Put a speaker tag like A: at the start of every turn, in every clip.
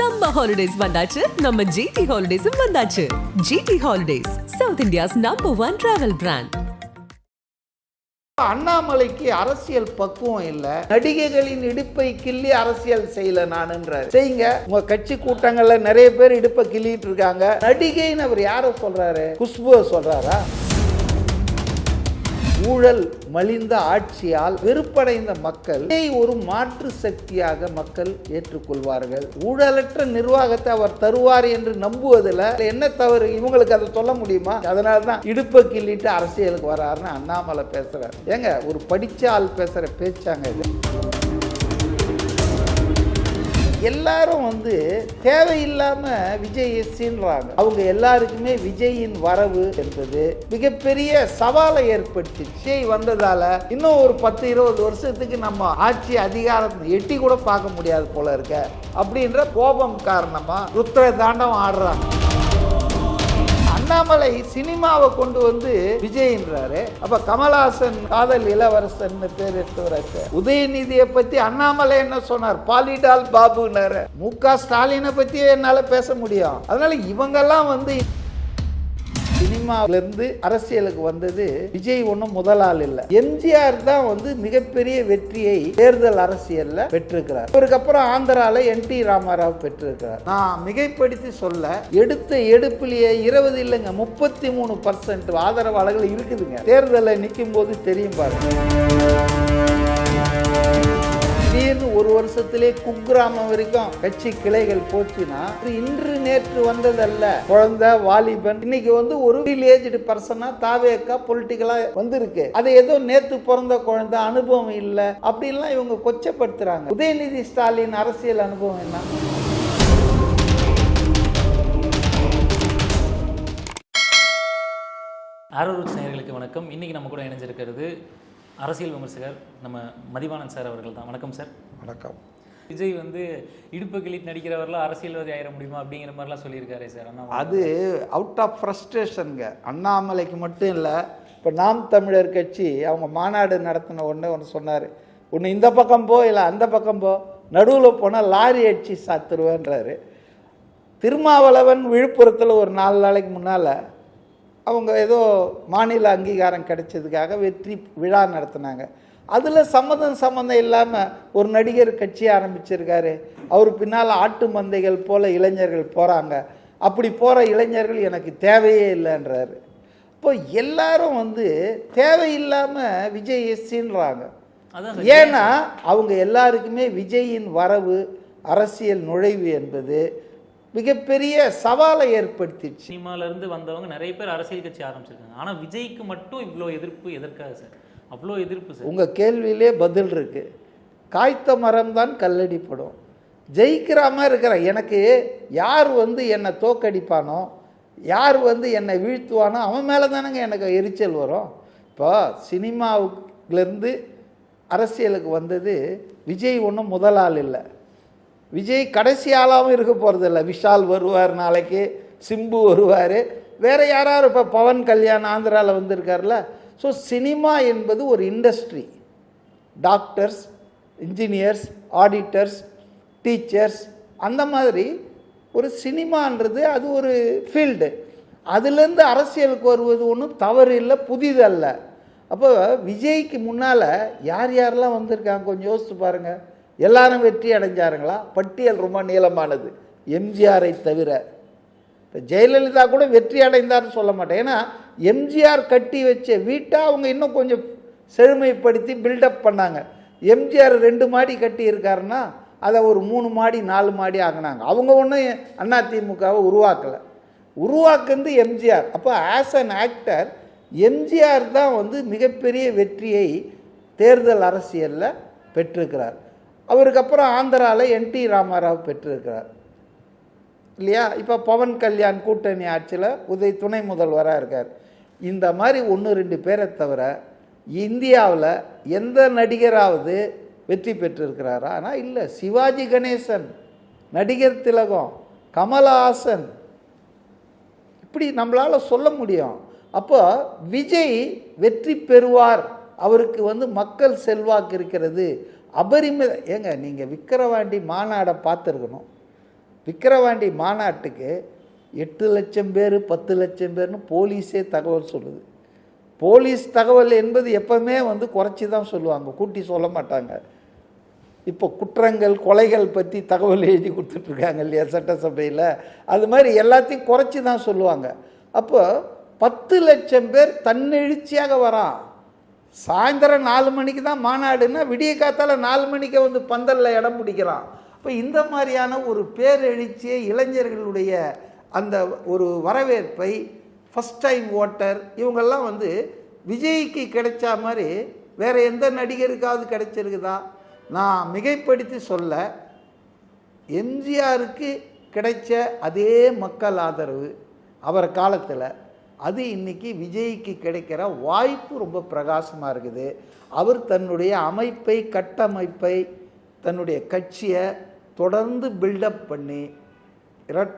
A: சம்ம ஹாலிடேஸ் வந்தாச்சு. நம்ம ஜிடி ஹாலிடேஸும் வந்தாச்சு. GT Holidays South India's number one travel brand
B: அண்ணாமலைக்கு அரசியல் பக்குவம் இல்ல. நடிகைகளின் இடுப்பை கிள்ளி அரசியல் செய்யல நானுன்றாரு. செய்யுங்க உங்க கட்சி கூட்டங்கள்ல நிறைய பேர் இடுப்பை கிள்ளிட்டு இருக்காங்க. நடிகைன்னு அவர் யார சொல்றாரு? குஷ்புவை சொல்றாரா? ஊழல் மலிந்த ஆட்சியால் வெறுப்படைந்த மக்கள் இதை ஒரு மாற்று சக்தியாக மக்கள் ஏற்றுக்கொள்வார்கள். ஊழலற்ற நிர்வாகத்தை அவர் தருவார் என்று நம்புவதில் என்ன தவறு? இவங்களுக்கு அதை சொல்ல முடியுமா? அதனால தான் இடுப்பை கிள்ளிட்டு அரசியலுக்கு வராருன்னு அண்ணாமலை பேசுறாரு. ஏங்க ஒரு படித்த ஆள் பேசுற பேச்சாங்க இது. எல்லாரும் வந்து தேவையில்லாம விஜய் எஸ்சின்றாங்க. அவங்க எல்லாருக்குமே விஜயின் வரவு என்பது மிகப்பெரிய சவாலை ஏற்படுத்தி விஜய் வந்ததால இன்னும் ஒரு பத்து இருபது வருஷத்துக்கு நம்ம ஆட்சி அதிகாரம் எட்டி கூட பார்க்க முடியாது போல இருக்க. அப்படின்ற கோபம் காரணமா ருத்ர தாண்டம் ஆடுறாங்க. அண்ணாமலை சினிமாவை கொண்டு வந்து விஜய்ன்றாரு அப்ப கமலஹாசன் காதல் இளவரசன் பேர் எடுத்தவராச்சு உதயநிதியை பத்தி அண்ணாமலை என்ன சொன்னார்? பாலிடால் பாபுனாரு. மு க ஸ்டாலினை பத்தியே என்னால பேச முடியும். அதனால இவங்கெல்லாம் வந்து சினிமாவிலிருந்து அரசியலுக்கு வந்தது விஜய் ஒன்றும் முதலாள் இல்லை. எம்ஜிஆர் தான் வந்து மிகப்பெரிய வெற்றியை தேர்தல் அரசியல்ல பெற்றிருக்கிறார். அதுக்கப்புறம் ஆந்திராவில் ஆந்திரால என் டி ராமாராவ் பெற்றிருக்கிறார். நான் மிகைப்படுத்தி சொல்ல எடுத்த எடுப்பிலேயே இருபது இல்லைங்க முப்பத்தி மூணு பர்சன்ட் ஆதரவாளர்கள் இருக்குதுங்க. தேர்தலில் நிற்கும் போது தெரியும் பாருங்க. திடீர்னு ஒரு வருஷத்திலே குக்கிராமம் வரைக்கும் கட்சி கிளைகள் போச்சுன்னா இன்று நேற்று வந்ததல்ல. குழந்தை வாலிபன் இன்னைக்கு வந்து ஒரு ஏஜ்டு பர்சனா தாவேக்கா பொலிட்டிக்கலா வந்திருக்கு. அது ஏதோ நேத்து பிறந்த குழந்தை அனுபவம் இல்லை. அப்படின்லாம் இவங்க கொச்சப்படுத்துறாங்க. உதயநிதி ஸ்டாலின் அரசியல் அனுபவம் என்ன?
C: ஆரோரூட் நேயர்களுக்கு வணக்கம். இன்றைக்கி நம்ம கூட இணைஞ்சிருக்கிறது அரசியல் விமர்சகர் நம்ம மதிவானன் சார் அவர்கள் தான். வணக்கம் சார்.
B: வணக்கம்.
C: விஜய் வந்து இடுப்பு கிளிட் நடிக்கிறவரெல்லாம் அரசியல்வாதி ஆயிட முடியுமா அப்படிங்கிற மாதிரிலாம் சொல்லியிருக்காரு சார் ஆனால்
B: அது அவுட் ஆஃப் ஃப்ரஸ்ட்ரேஷனுங்க அண்ணாமலைக்கு மட்டும் இல்லை இப்போ நாம் தமிழர் கட்சி அவங்க மாநாடு நடத்தின உடனே ஒன்று சொன்னார். ஒன்று இந்த பக்கம் போ இல்லை அந்த பக்கம் போ. நடுவில் போனால் லாரி அடிச்சு சாத்துருவேன்றாரு. திருமாவளவன் விழுப்புரத்தில் ஒரு நாலு நாளைக்கு முன்னால் அவங்க ஏதோ மாநில அங்கீகாரம் கிடைச்சதுக்காக வெற்றி விழா நடத்தினாங்க. அதில் சம்மந்தம் சம்மந்தம் இல்லாமல் ஒரு நடிகர் கட்சி ஆரம்பிச்சிருக்காரு. அவர் பின்னால் ஆட்டு மந்தைகள் போல இளைஞர்கள் போகிறாங்க அப்படி போகிற இளைஞர்கள் எனக்கு தேவையே இல்லைன்றாரு. இப்போ எல்லாரும் வந்து தேவையில்லாமல் விஜய் எஸ்சின்றாங்க. ஏன்னா அவங்க எல்லாருக்குமே விஜயின் வரவு அரசியல் நுழைவு என்பது மிகப்பெரிய சவாலை ஏற்படுத்திடுச்சு.
C: சினிமால இருந்து வந்தவங்க நிறைய பேர் அரசியல் கட்சி ஆரம்பிச்சிருக்காங்க. ஆனால் விஜய்க்கு மட்டும் இவ்வளோ எதிர்ப்பு எதற்காக சார்? அவ்வளோ எதிர்ப்பு சார்.
B: உங்கள் கேள்வியிலே பதில் இருக்கு. காய்த்த மரம் தான் கல்லடிப்படும். ஜெயிக்கிற மாதிரி இருக்கிற எனக்கு யார் வந்து என்னை தோக்கடிப்பானோ யார் வந்து என்னை வீழ்த்துவானோ அவன் மேலே தானேங்க எனக்கு எரிச்சல் வரும். இப்போ சினிமாவுலேருந்து அரசியலுக்கு வந்தது விஜய் ஒன்றும் முதலாள் இல்லை. விஜய் கடைசி ஆளாகவும் இருக்க போகிறதில்ல விஷால் வருவார் நாளைக்கு சிம்பு வருவார். வேறு யாராவது இப்போ பவன் கல்யாண் ஆந்திராவில் வந்திருக்கார்ல. ஸோ சினிமா என்பது ஒரு industry doctors engineers auditors teachers அந்த மாதிரி ஒரு சினிமான்றது அது ஒரு ஃபீல்டு அதுலேருந்து அரசியலுக்கு வருவது ஒன்றும் தவறு இல்லை புதிதல்ல. அப்போ விஜய்க்கு முன்னால் யார் யாரெல்லாம் வந்திருக்காங்க? கொஞ்சம் யோசித்து பாருங்கள் எல்லாரும் வெற்றி அடைஞ்சாருங்களா? பட்டியல் ரொம்ப நீளமானது. எம்ஜிஆரை தவிர. இப்போ ஜெயலலிதா கூட வெற்றி அடைந்தார்னு சொல்ல மாட்டேன். ஏன்னா எம்ஜிஆர் கட்டி வச்ச வீட்டை அவங்க இன்னும் கொஞ்சம் செழுமைப்படுத்தி பில்டப் பண்ணாங்க. எம்ஜிஆர் ரெண்டு மாடி கட்டி இருக்காருன்னா அதை ஒரு மூணு மாடி நாலு மாடி ஆகினாங்க அவங்க ஒன்றும் அதிமுகவை உருவாக்கலை. உருவாக்குனது எம்ஜிஆர். அப்போ ஆஸ் அன் ஆக்டர் எம்ஜிஆர் தான் வந்து மிகப்பெரிய வெற்றியை தேர்தல் அரசியலில் பெற்றிருக்கிறார். அவருக்கு அப்புறம் ஆந்திராவில் என் டி ராமாராவ் பெற்றிருக்கிறார். இல்லையா? இப்போ பவன் கல்யாண் கூட்டணி ஆட்சியில் உதய் துணை முதல்வராக இருக்கார். இந்த மாதிரி ஒன்று ரெண்டு பேரை தவிர இந்தியாவில் எந்த நடிகராவது வெற்றி பெற்றிருக்கிறாரா? ஆனால் இல்லை. சிவாஜி கணேசன் நடிகர் திலகம் கமலஹாசன். இப்படி நம்மளால் சொல்ல முடியும். அப்போ விஜய் வெற்றி பெறுவார். அவருக்கு வந்து மக்கள் செல்வாக்கு இருக்கிறது. அபரிமித ஏங்க நீங்கள் விக்கிரவாண்டி மாநாடை பார்த்துருக்கணும். விக்கிரவாண்டி மாநாட்டுக்கு எட்டு லட்சம் பேர் பத்து லட்சம் பேர்னு போலீஸே தகவல் சொல்லுது. போலீஸ் தகவல் என்பது எப்பவுமே வந்து குறைச்சி தான் சொல்லுவாங்க. கூட்டி சொல்ல மாட்டாங்க. இப்போ குற்றங்கள் கொலைகள் பற்றி தகவல் எழுதி கொடுத்துட்ருக்காங்க இல்லையா சட்டசபையில்? அது மாதிரி எல்லாத்தையும் குறைச்சி தான் சொல்லுவாங்க. அப்போ பத்து லட்சம் பேர் தன்னெழுச்சியாக வரான். சாயந்தரம் நாலு மணிக்கு தான் மாநாடுன்னா விடிய காத்தால் நாலு மணிக்கு வந்து பந்தலில் இடம் பிடிக்கிறான் அப்போ இந்த மாதிரியான ஒரு பேரெழுச்சியை இளைஞர்களுடைய அந்த ஒரு வரவேற்பை ஃபஸ்ட் டைம் ஓட்டர் இவங்கெல்லாம் வந்து விஜய்க்கு கிடைச்ச மாதிரி வேறு எந்த நடிகருக்காவது கிடைச்சிருக்குதா? நான் மிகைப்படுத்தி சொல்ல எம்ஜிஆருக்கு கிடைச்ச அதே மக்கள் ஆதரவு அவர் காலத்தில் அது இன்னைக்கு விஜய்க்கு கிடைக்கிற வாய்ப்பு ரொம்ப பிரகாசமாக இருக்குது. அவர் தன்னுடைய அமைப்பை கட்டமைப்பை தன்னுடைய கட்சியை தொடர்ந்து பில்டப் பண்ணி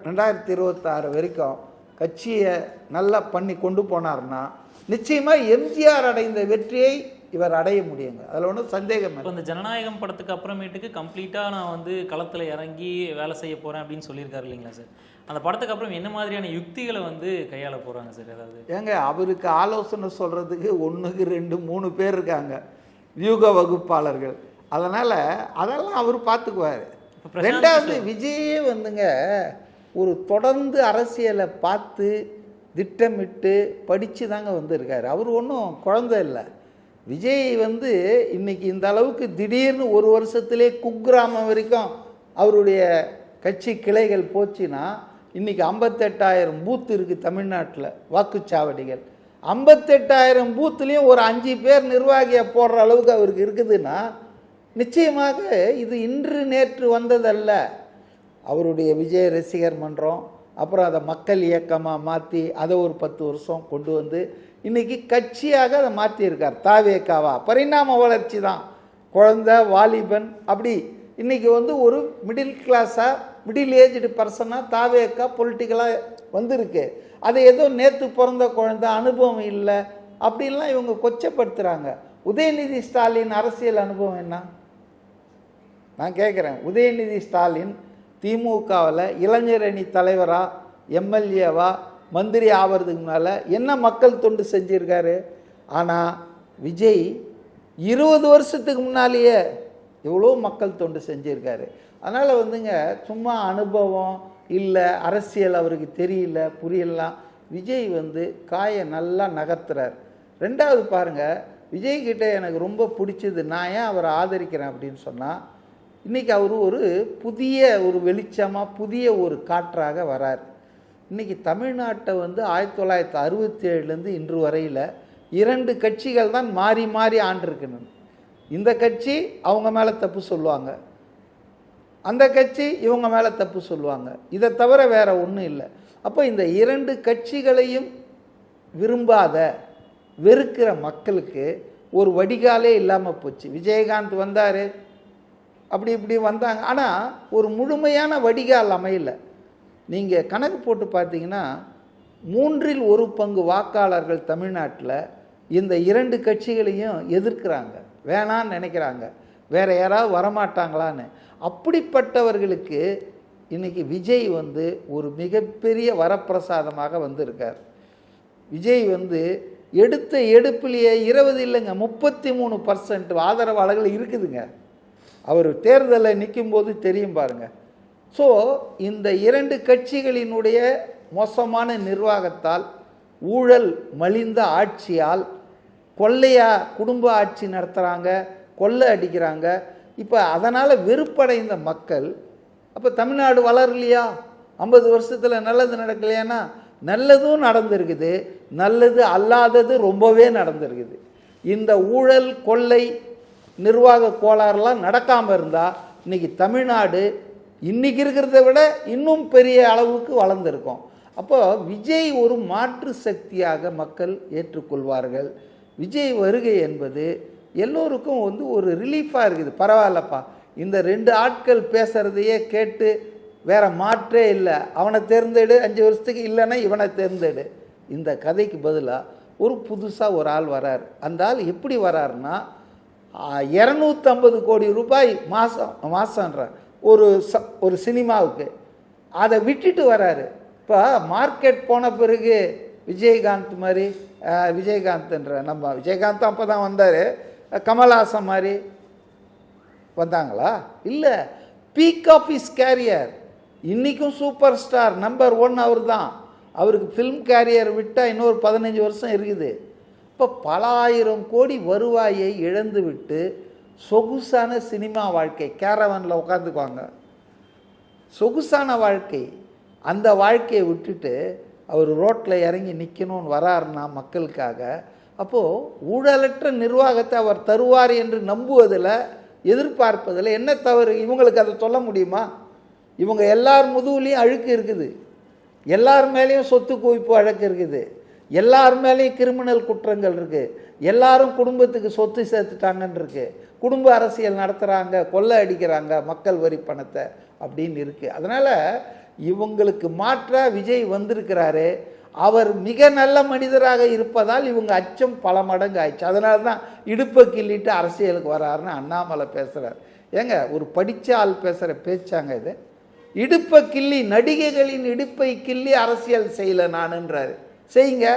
B: ரெண்டாயிரத்தி இருபத்தாறு வரைக்கும் கட்சியை நல்லா பண்ணி கொண்டு போனார்னா நிச்சயமாக எம்ஜிஆர் அடைந்த வெற்றியை இவர் அடைய முடியுங்க. அதில் ஒன்றும் சந்தேகம்
C: இப்போ இந்த ஜனநாயகம் படத்துக்கு அப்புறமேட்டுக்கு கம்ப்ளீட்டாக நான் வந்து களத்தில் இறங்கி வேலை செய்ய போகிறேன் அப்படின்னு சொல்லியிருக்காரு இல்லைங்களா சார்? அந்த படத்துக்கு அப்புறம் என்ன மாதிரியான யுக்திகளை வந்து கையாள போகிறாங்க சார்? ஏதாவது
B: ஏங்க அவருக்கு ஆலோசனை சொல்கிறதுக்கு ஒன்றுக்கு ரெண்டு மூணு பேர் இருக்காங்க வியூக வகுப்பாளர்கள். அதனால் அதெல்லாம் அவர் பார்த்துக்குவார் ரெண்டாவது விஜயே வந்துங்க ஒரு தொடர்ந்து அரசியலை பார்த்து திட்டமிட்டு படித்து தாங்க வந்திருக்காரு. அவர் ஒன்றும் குழந்தை இல்லை. விஜய் வந்து இன்னைக்கு இந்த அளவுக்கு திடீர்னு ஒரு வருஷத்திலே குக்கிராமம் வரைக்கும் அவருடைய கட்சி கிளைகள் போச்சுன்னா இன்றைக்கி ஐம்பத்தெட்டாயிரம் பூத் இருக்குது தமிழ்நாட்டில் வாக்குச்சாவடிகள். ஐம்பத்தெட்டாயிரம் பூத்துலேயும் ஒரு அஞ்சு பேர் நிர்வாகியை போடுற அளவுக்கு அவருக்கு இருக்குதுன்னா நிச்சயமாக இது இன்று நேற்று வந்ததல்ல. அவருடைய விஜய் ரசிகர் மன்றம் அப்புறம் அதை மக்கள் இயக்கமாக மாற்றி அதை ஒரு பத்து வருஷம் கொண்டு வந்து இன்றைக்கி கட்சியாக அதை மாற்றியிருக்கார் தாவேக்காவா? பரிணாம வளர்ச்சி தான். குழந்த வாலிபன் அப்படி. இன்றைக்கி வந்து ஒரு மிடில் கிளாஸாக மிடில் ஏஜ்டு பர்சனாக தாவேக்கா பொலிட்டிக்கலாக வந்திருக்கு. அது ஏதோ நேற்று பிறந்த குழந்த அனுபவம் இல்லை. அப்படின்லாம் இவங்க கொச்சப்படுத்துகிறாங்க உதயநிதி ஸ்டாலின் அரசியல் அனுபவம் என்ன? நான் கேட்குறேன் உதயநிதி ஸ்டாலின் திமுகவில் இளைஞர் அணி தலைவராக எம்எல்ஏவா மந்திரி ஆவறதுக்கு மேலே என்ன மக்கள் தொண்டு செஞ்சுருக்காரு? ஆனால் விஜய் இருபது வருஷத்துக்கு முன்னாலேயே எவ்வளோ மக்கள் தொண்டு செஞ்சுருக்காரு. அதனால் வந்துங்க சும்மா அனுபவம் இல்லை அரசியல் அவருக்கு தெரியல புரியலாம் விஜய் வந்து காயை நல்லா நகர்த்துறார். ரெண்டாவது பாருங்கள் விஜய் கிட்டே எனக்கு ரொம்ப பிடிச்சது நான் ஏன் அவரை ஆதரிக்கிறேன் அப்படின்னு சொன்னால் இன்றைக்கி அவர் ஒரு புதிய ஒரு வெளிச்சமாக புதிய ஒரு காற்றாக வரார். இன்றைக்கி தமிழ்நாட்டை வந்து ஆயிரத்தி தொள்ளாயிரத்தி அறுபத்தி ஏழுலேருந்து இன்று வரையில் இரண்டு கட்சிகள் தான் மாறி மாறி ஆண்டிருக்கணும் இந்த கட்சி அவங்க மேலே தப்பு சொல்லுவாங்க. அந்த கட்சி இவங்க மேலே தப்பு சொல்லுவாங்க. இதை தவிர வேறு ஒன்றும் இல்லை. அப்போ இந்த இரண்டு கட்சிகளையும் விரும்பாத வெறுக்கிற மக்களுக்கு ஒரு வடிகாலே இல்லாமல் போச்சு. விஜயகாந்த் வந்தார். அப்படி இப்படி வந்தாங்க. ஆனால் ஒரு முழுமையான வடிகால் அமையல. நீங்கள் கணக்கு போட்டு பார்த்தீங்கன்னா மூன்றில் ஒரு பங்கு வாக்காளர்கள் தமிழ்நாட்டில் இந்த இரண்டு கட்சிகளையும் எதிர்க்கிறாங்க. வேணான்னு நினைக்கிறாங்க. வேறு யாராவது வரமாட்டாங்களான்னு. அப்படிப்பட்டவர்களுக்கு இன்னைக்கு விஜய் வந்து ஒரு மிகப்பெரிய வரப்பிரசாதமாக வந்திருக்கார். விஜய் வந்து எடுத்த எடுப்பிலேயே இருபது இல்லைங்க முப்பத்தி மூணு பர்சன்ட் ஆதரவாளர்கள் இருக்குதுங்க. அவர் தேர்தலில் நிற்கும்போது தெரியும் பாருங்க. ஸோ இந்த இரண்டு கட்சிகளினுடைய மோசமான நிர்வாகத்தால் ஊழல் மலிந்த ஆட்சியால் கொள்ளையா குடும்ப ஆட்சி நடத்துகிறாங்க கொள்ளை அடிக்கிறாங்க. இப்போ அதனால் வெறுப்படைந்த மக்கள் அப்போ தமிழ்நாடு வளரலையா? ஐம்பது வருஷத்தில் நல்லது நடக்கலையானா? நல்லதும் நடந்திருக்குது. நல்லது அல்லாதது ரொம்பவே நடந்திருக்குது. இந்த ஊழல் கொள்ளை நிர்வாக கோளாறுலாம் நடக்காமல் இருந்தால் இன்றைக்கி தமிழ்நாடு இன்றைக்கி இருக்கிறத விட இன்னும் பெரிய அளவுக்கு வளர்ந்துருக்கும். அப்போ விஜய் ஒரு மாற்று சக்தியாக மக்கள் ஏற்றுக்கொள்வார்கள். விஜய் வருகை என்பது எல்லோருக்கும் வந்து ஒரு ரிலீஃபாக இருக்குது. பரவாயில்லப்பா. இந்த ரெண்டு ஆட்கள் பேசுகிறதையே கேட்டு வேற மாற்றே இல்லை. அவனை தேர்ந்தெடு அஞ்சு வருஷத்துக்கு இல்லைன்னா இவனை தேர்ந்தெடு. இந்த கதைக்கு பதிலாக ஒரு புதுசாக ஒரு ஆள் வரார். அந்த ஆள் எப்படி வராருன்னா இரநூத்தம்பது கோடி ரூபாய் மாதம் மாதன்ற ஒரு ச ஒரு சினிமாவுக்கு. அதை விட்டுட்டு வராரு. இப்போ மார்க்கெட் போன பிறகு விஜயகாந்த் மாதிரி விஜயகாந்த்ன்ற நம்ம விஜயகாந்த் அப்போ தான் வந்தார். கமல்ஹாசன் மாதிரி வந்தாங்களா? இல்லை பீக் ஆஃப் இஸ் கேரியர் இன்றைக்கும் சூப்பர் ஸ்டார் நம்பர் ஒன் அவர் தான் அவருக்கு ஃபிலிம் கேரியர் விட்டால் இன்னொரு பதினஞ்சு வருஷம் இருக்குது. இப்போ பல ஆயிரம் கோடி வருவாயை இழந்து விட்டு சொகுசான சினிமா வாழ்க்கை கேரவனில் உட்காந்துக்குவாங்க சொகுசான வாழ்க்கை அந்த வாழ்க்கையை விட்டுட்டு அவர் ரோட்டில் இறங்கி நிற்கணும்னு வராருன்னா மக்களுக்காக அப்போது ஊழலற்ற நிர்வாகத்தை அவர் தருவார் என்று நம்புவதில் எதிர்பார்ப்பதில் என்ன தவறு? இவங்களுக்கு அதை சொல்ல முடியுமா? இவங்க எல்லார் முதுகுலேயும் அழுக்கு இருக்குது. எல்லார் மேலேயும் சொத்து குவிப்பு வழக்கு இருக்குது. எல்லார் மேலேயும் கிரிமினல் குற்றங்கள் இருக்குது எல்லாரும் குடும்பத்துக்கு சொத்து சேர்த்துட்டாங்கன்னு இருக்குது குடும்ப அரசியல் நடத்துகிறாங்க கொள்ளை அடிக்கிறாங்க மக்கள் வரி பணத்தை அப்படின்னு இருக்குது அதனால் இவங்களுக்கு மாற்ற விஜய் வந்திருக்கிறாரு. அவர் மிக நல்ல மனிதராக இருப்பதால் இவங்க அச்சம் பல மடங்கு ஆயிடுச்சு. அதனால தான் இடுப்பை கிள்ளிட்டு அரசியலுக்கு வராருன்னு அண்ணாமலை பேசுகிறார் ஏங்க ஒரு படித்த ஆள் பேசுகிற பேச்சாங்க இது. இடுப்பை கிள்ளி நடிகைகளின் இடுப்பை கிள்ளி அரசியல் செய்யலை நானுன்றாரு. செய்யுங்க.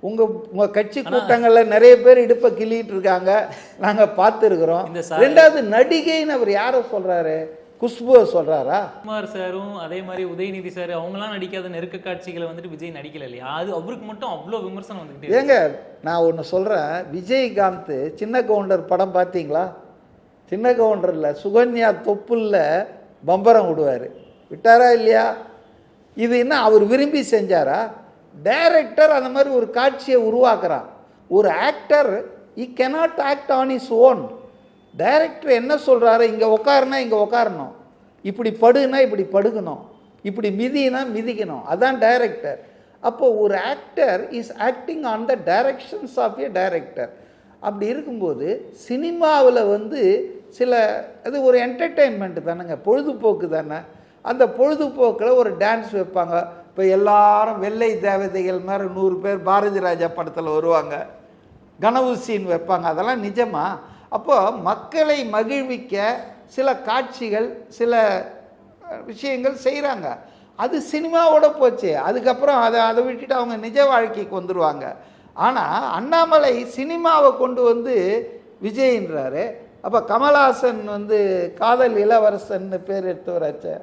B: உங்கள் உங்கள் கட்சி கூட்டங்களில் நிறைய பேர் இடுப்பை கிள்ளிட்டு இருக்காங்க. நாங்கள் பார்த்துருக்குறோம். ரெண்டாவது நடிகைன்னு அவர் யாரை சொல்கிறாரு குஷ்புவை சொல்கிறாரா
C: குமார் சாரும் அதே மாதிரி உதயநிதி சார் அவங்களாம் நடிக்காத நெருக்க காட்சிகளை வந்துட்டு விஜய் நடிக்கல இல்லையா? அது அவருக்கு மட்டும் அவ்வளோ விமர்சனம் வந்துகிட்டே இருக்கு.
B: ஏங்க நான் ஒன்று சொல்கிறேன் விஜயகாந்த் சின்ன கவுண்டர் படம் பார்த்தீங்களா? சின்ன கவுண்டரில் சுகன்யா தொப்புல்ல பம்பரம் விடுவார். விட்டாரா இல்லையா? இது என்ன அவர் விரும்பி செஞ்சாரா? டைரக்டர் அந்த மாதிரி ஒரு காட்சியை உருவாக்குறான். ஒரு ஆக்டர் இ cannot act on his own director என்ன சொல்கிறாரு இங்கே உட்காருனா இங்கே உட்காரணும் இப்படி படுனா இப்படி படுக்கணும். இப்படி மிதினா மிதிக்கணும். அதான் டைரக்டர் அப்போ ஒரு actor is acting on the directions of a director அப்படி இருக்கும்போது சினிமாவில் வந்து சில அது ஒரு என்டர்டெயின்மெண்ட் தானேங்க. பொழுதுபோக்கு தானே. அந்த பொழுதுபோக்கில் ஒரு டான்ஸ் வைப்பாங்க. இப்போ எல்லாரும் வெள்ளை தேவதைகள் மாதிரி நூறு பேர் பாரதி ராஜா படத்தில் வருவாங்க. கனவு சீன் வைப்பாங்க. அதெல்லாம் நிஜமாக அப்போ மக்களை மகிழ்விக்க சில காட்சிகள் சில விஷயங்கள் செய்கிறாங்க அது சினிமாவோட போச்சு. அதுக்கப்புறம் அதை அதை விட்டுட்டு அவங்க நிஜ வாழ்க்கைக்கு வந்துடுவாங்க ஆனால் அண்ணாமலை சினிமாவை கொண்டு வந்து விஜயின்றாரு. அப்போ கமல்ஹாசன் வந்து காதல் இளவரசன்னு பேர் எடுத்தவராச்சே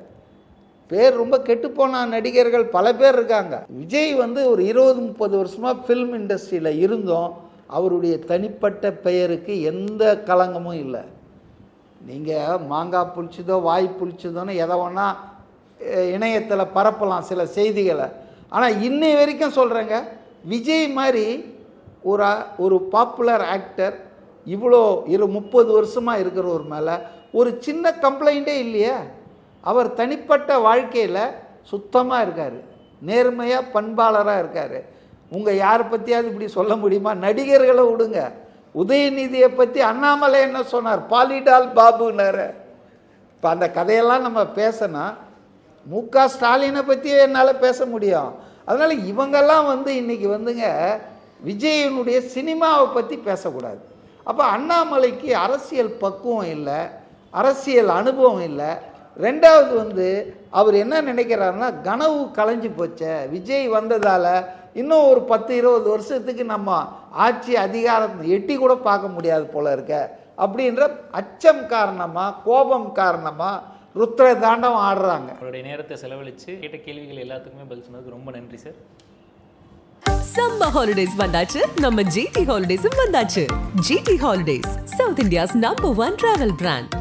B: பேர் ரொம்ப கெட்டுப்போன நடிகர்கள் பல பேர் இருக்காங்க. விஜய் வந்து ஒரு இருபது முப்பது வருஷமாக ஃபில்ம் இண்டஸ்ட்ரியில் இருந்தோம். அவருடைய தனிப்பட்ட பெயருக்கு எந்த களங்கமும் இல்லை. நீங்கள் மாங்காய் புளிச்சதோ வாய் புளிச்சதோன்னு எதை வேணா இணையத்தில் பரப்பலாம் சில செய்திகளை. ஆனால் இன்னை வரைக்கும் சொல்கிறேங்க விஜய் மாதிரி ஒரு ஒரு பாப்புலர் ஆக்டர் இவ்வளோ இரு முப்பது வருஷமாக இருக்கிறவர் மேலே ஒரு சின்ன கம்ப்ளைண்ட்டே இல்லையே. அவர் தனிப்பட்ட வாழ்க்கையில் சுத்தமாக இருக்கார். நேர்மையாக பண்பாளராக இருக்கார். உங்கள் யாரை பற்றியாவது இப்படி சொல்ல முடியுமா? நடிகர்களை விடுங்க. உதயநிதியை பற்றி அண்ணாமலை என்ன சொன்னார்? பாலிடால் பாபுனார். இப்போ அந்த கதையெல்லாம் நம்ம பேசினா மு க ஸ்டாலினை பற்றியே என்னால் பேச முடியும். அதனால் இவங்கெல்லாம் வந்து இன்றைக்கி வந்துங்க விஜயனுடைய சினிமாவை பற்றி பேசக்கூடாது. அப்போ அண்ணாமலைக்கு அரசியல் பக்குவம் இல்லை அரசியல் அனுபவம் இல்லை. ரெண்டாவது வந்து அவர் என்ன நினைக்கிறாருன்னா கனவு கலைஞ்சு போச்ச. விஜய் வந்ததால் இன்னும் ஒரு பத்து இருபது வருஷத்துக்கு நம்ம ஆட்சி அதிகாரத்தை எட்டி கூட பார்க்க முடியாது போல இருக்க. அப்படின்ற அச்சம் காரணமாக கோபம் காரணமாக ருத்ர தாண்டவம் ஆடுறாங்க.
C: அவருடைய நேரத்தை செலவழித்து கேட்ட கேள்விகள் எல்லாத்துக்குமே பதில் சொன்னதுக்கு ரொம்ப நன்றி சார்.
A: சம்மர் ஹாலிடேஸ் வந்தாச்சு. நம்ம ஜிடி ஹாலிடேஸும் வந்தாச்சு. GT Holidays South India's number one travel brand